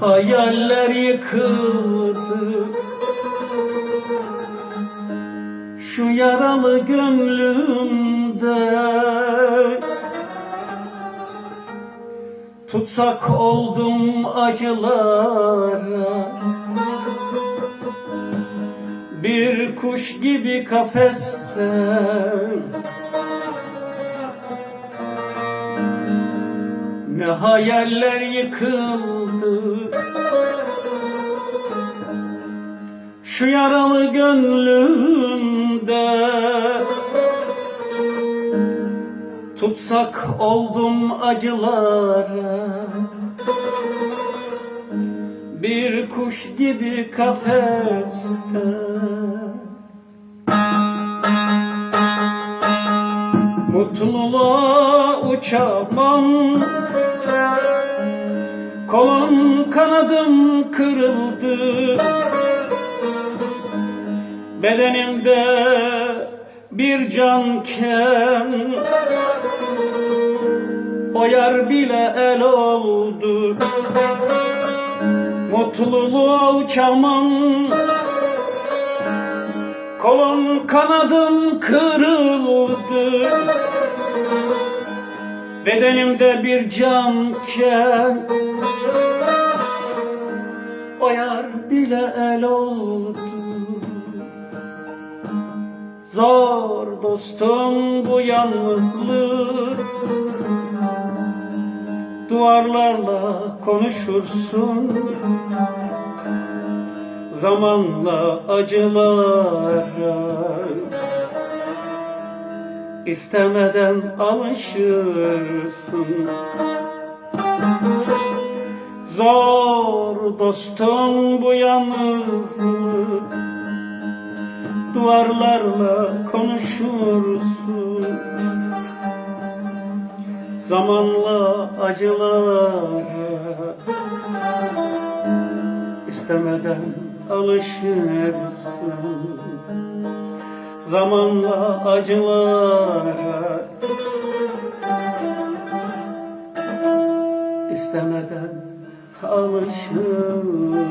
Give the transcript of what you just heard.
hayaller yıkıldı Şu yaralı gönlümde Tutsak oldum acılara. Bir kuş gibi kafeste Ne hayaller yıkıldı. Şu yaralı gönlümde Tutsak oldum acılara. Bir kuş gibi kafeste. Mutluluğa uçamam Kolum kanadım kırıldı. Bedenimde bir canken. O yar bile el oldu. Mutluluğa uçamam Kolum kanadım kırıldı Bedenimde bir canken O yar bile el oldu. Zor dostum bu yalnızlık. Duvarlarla konuşursun. Zamanla acılara istemeden alışırsın. Zor dostum bu yalnızlık Duvarlarla konuşursun. Zamanla acılara istemeden alışırsın Zamanla acılara istemeden alışırsın